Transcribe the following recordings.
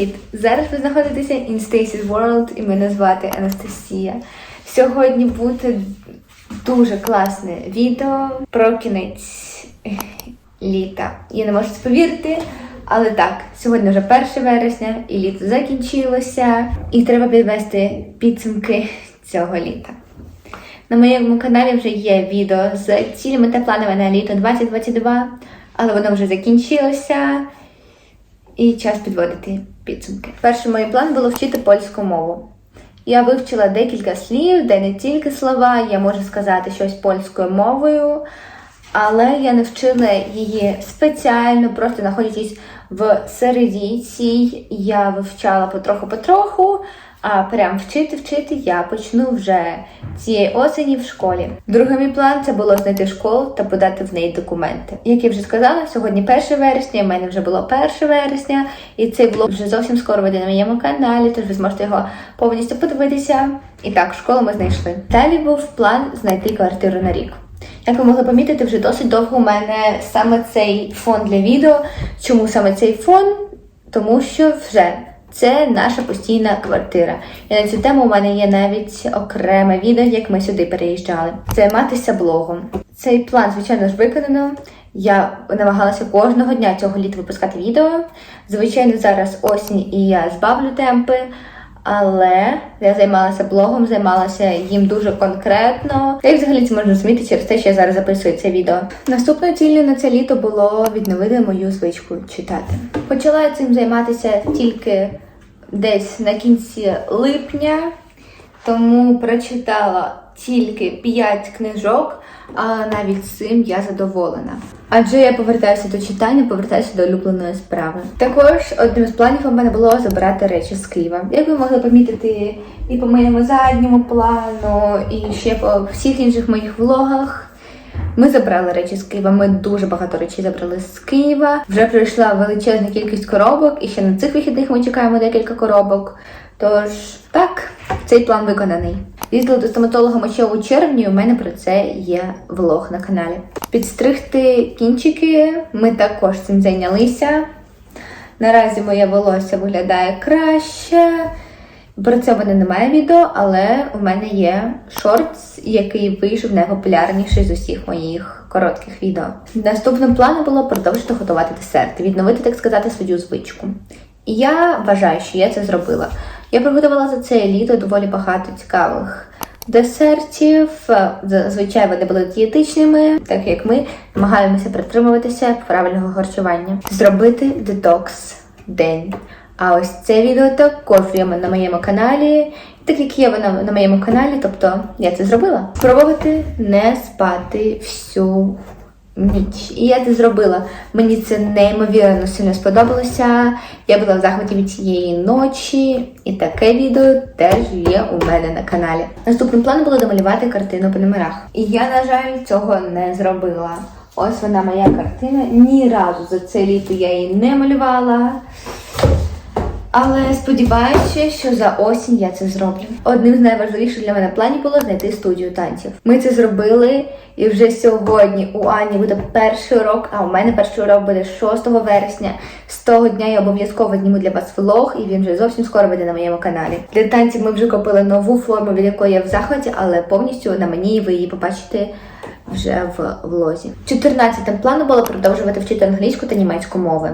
Привіт! Зараз ви знаходитеся in Stacy's World і мене звати Анастасія. Сьогодні буде дуже класне відео про кінець літа. Я не можу це повірити, але так, сьогодні вже 1 вересня і літо закінчилося, і треба підвести підсумки цього літа. На моєму каналі вже є відео з цілями та планами на літо 2022, але воно вже закінчилося. І час підводити підсумки. Перший мій план було вчити польську мову. Я вивчила декілька слів, де не тільки слова, я можу сказати щось польською мовою, але я не вчила її спеціально, просто знаходячись в серединці, я вивчала потроху-потроху, а прям вчити-вчити я почну вже цієї осені в школі. Другий мій план це було знайти школу та подати в неї документи. Як я вже сказала, сьогодні 1 вересня, в мене вже було 1 вересня, і цей блог вже зовсім скоро вийде на моєму каналі, тож ви зможете його повністю подивитися. І так, школу ми знайшли. Далі був план знайти квартиру на рік. Як ви могли помітити, вже досить довго у мене саме цей фон для відео. Чому саме цей фон? Тому що вже це наша постійна квартира. І на цю тему у мене є навіть окреме відео, як ми сюди переїжджали. Займатися блогом. Цей план, звичайно ж, виконано. Я намагалася кожного дня цього літа випускати відео. Звичайно, зараз осінь і я збавлю темпи. Але я займалася блогом, займалася їм дуже конкретно. Я взагалі це можна розуміти через те, що я зараз записую це відео. Наступною ціллю на це літо було відновити мою звичку читати. Почала я цим займатися тільки десь на кінці липня, тому прочитала тільки 5 книжок, але навіть цим я задоволена. Адже я повертаюся до читання, повертаюся до улюбленої справи. Також одним з планів у мене було забирати речі з Києва. Як ви могли помітити і по моєму задньому плану, і ще по всіх інших моїх влогах. Ми забрали речі з Києва. Ми дуже багато речей забрали з Києва. Вже прийшла величезна кількість коробок, і ще на цих вихідних ми чекаємо декілька коробок. Тож так, цей план виконаний. Їздила до стоматолога ще у червні. У мене про це є влог на каналі. Підстригти кінчики. Ми також цим зайнялися. Наразі моє волосся виглядає краще. Про це в мене немає відео, але у мене є шортс, який вийшов найпопулярніший з усіх моїх коротких відео. Наступним планом було продовжити готувати десерти, відновити, так сказати, свою звичку. І я вважаю, що я це зробила. Я приготувала за це літо доволі багато цікавих десертів. Зазвичай вони були дієтичними, так як ми намагаємося притримуватися правильного харчування. Зробити детокс день. А ось це відео також є на моєму каналі. Так як є воно на моєму каналі, тобто я це зробила. Спробувати не спати всю ніч. І я це зробила. Мені це неймовірно сильно сподобалося. Я була в захваті від цієї ночі, і таке відео теж є у мене на каналі. Наступним планом було домалювати картину по номерах. І я, на жаль, цього не зробила. Ось вона моя картина. Ні разу за це літо я її не малювала. Але сподіваюся, що за осінь я це зроблю. Одним з найважливіших для мене планів було знайти студію танців. Ми це зробили, і вже сьогодні у Ані буде перший урок, а у мене перший урок буде 6 вересня. З того дня я обов'язково зніму для вас влог, і він вже зовсім скоро буде на моєму каналі. Для танців ми вже купили нову форму, від якої я в захваті, але повністю на мені ви її побачите. Вже в влозі. 14-тим планом було продовжувати вчити англійську та німецьку мови.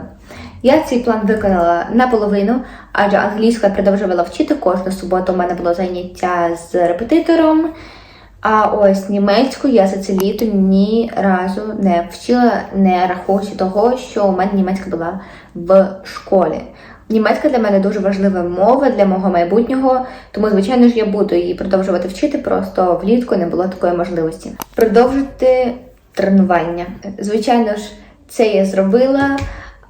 Я цей план виконала наполовину, адже англійську я продовжувала вчити кожну суботу. У мене було заняття з репетитором. А ось німецьку я за це літо ні разу не вчила, не рахуючи того, що у мене німецька була в школі. Німецька для мене дуже важлива мова для мого майбутнього, тому, звичайно ж, я буду її продовжувати вчити, просто влітку не було такої можливості. Продовжити тренування. Звичайно ж, це я зробила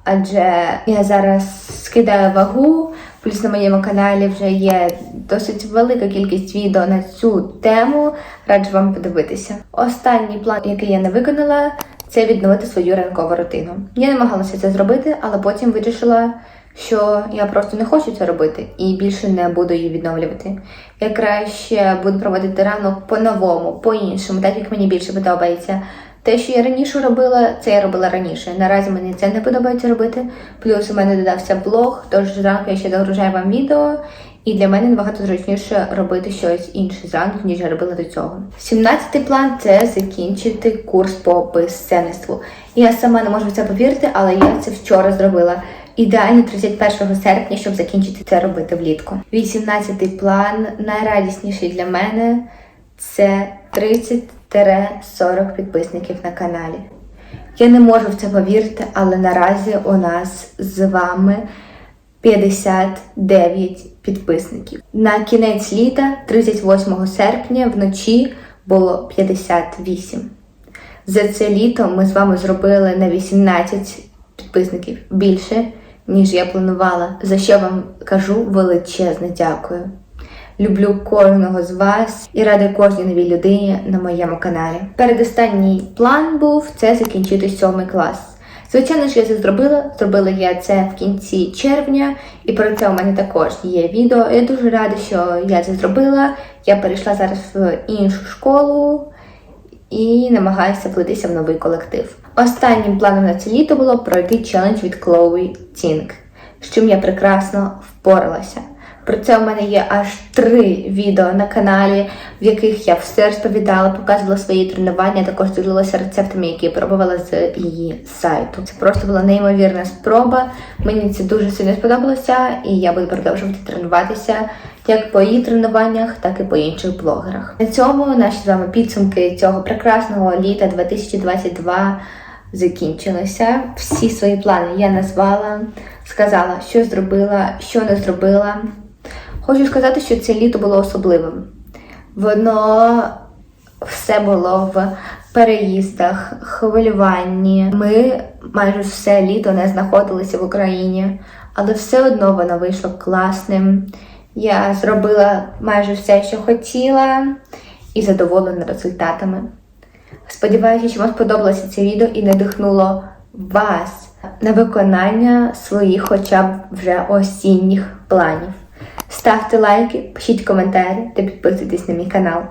адже я зараз скидаю вагу, плюс на моєму каналі вже є досить велика кількість відео на цю тему. Раджу вам подивитися. Останній план, який я не виконала, це відновити свою ранкову рутину. Я намагалася це зробити, але потім вирішила. Що я просто не хочу це робити і більше не буду її відновлювати. Я краще буду проводити ранок по-новому, по-іншому, так як мені більше подобається. Те, що я раніше робила, це я робила раніше. Наразі мені це не подобається робити. Плюс у мене додався блог, тож зранку я ще догружаю вам відео, і для мене набагато зручніше робити щось інше зранку, ніж я робила до цього. 17-й план це закінчити курс по письменству. Я сама не можу в це повірити, але я це вчора зробила. Ідеально 31 серпня, щоб закінчити це робити влітку. 18-й план найрадісніший для мене це 30-40 підписників на каналі. Я не можу в це повірити, але наразі у нас з вами 59 підписників. На кінець літа, 38 серпня, вночі було 58. За це літо ми з вами зробили на 18 підписників більше, ніж я планувала, за що вам кажу величезне дякую. Люблю кожного з вас і рада кожній новій людині на моєму каналі. Передостанній план був це закінчити сьомий клас. Звичайно ж, я це зробила. Зробила я це в кінці червня, і про це у мене також є відео. Я дуже рада, що я це зробила. Я перейшла зараз в іншу школу і намагаюся влитися в новий колектив. Останнім планом на це літо було пройти челендж від Chloe Ting, з чим я прекрасно впоралася. Про це у мене є аж три відео на каналі, в яких я все розповідала, показувала свої тренування, також ділилася рецептами, які я пробувала з її сайту. Це просто була неймовірна спроба. Мені це дуже сильно сподобалося, і я буду продовжувати тренуватися як по її тренуваннях, так і по інших блогерах. На цьому наші з вами підсумки цього прекрасного літа 2022 закінчилися. Всі свої плани я назвала, сказала, що зробила, що не зробила. Хочу сказати, що це літо було особливим. Воно все було в переїздах, хвилюванні. Ми майже все літо не знаходилися в Україні, але все одно воно вийшло класним. Я зробила майже все, що хотіла, і задоволена результатами. Сподіваюся, що вам сподобалося це відео і надихнуло вас на виконання своїх хоча б вже осінніх планів. Ставте лайки, пишіть коментарі та підписуйтесь на мій канал.